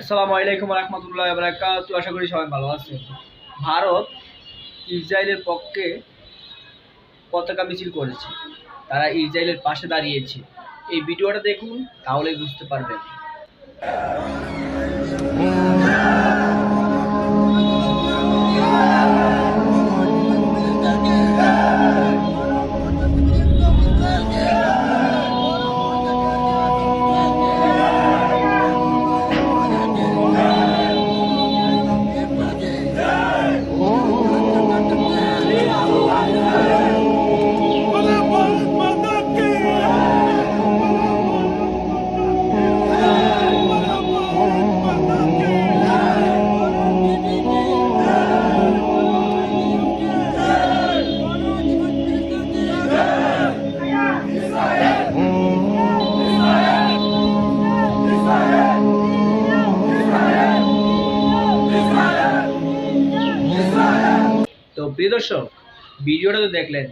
আসসালামু আলাইকুম রহমতুল্লাহ বারাকাত আশা করি সবাই ভালো আছেন। ভারত ইসরায়েলের পক্ষে পতাকা মিছিল করেছে। তারা ইসরায়েলের পাশে দাঁড়িয়েছে। এই ভিডিওটা দেখুন তাহলে বুঝতে পারবেন। প্রিয় দর্শক, ভিডিওটা তো দেখলেন,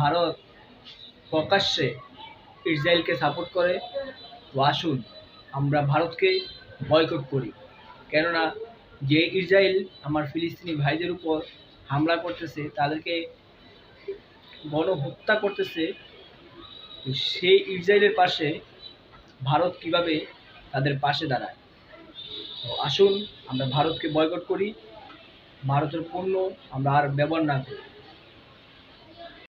ভারত প্রকাশ্যে ইসরায়েলকে সাপোর্ট করে। তো আসুন, আমরা ভারতকে বয়কট করি। কেননা, যে ইসরায়েল আমার ফিলিস্তিনি ভাইদের উপর হামলা করতেছে, তাদেরকে গণহত্যা করতেছে সেই ইসরায়েলের পাশে ভারত কীভাবে তাদের পাশে দাঁড়ায়? তো আসুন, আমরা ভারতকে বয়কট করি। ভারতের পণ্য আমরা আর ব্যবহার না করি।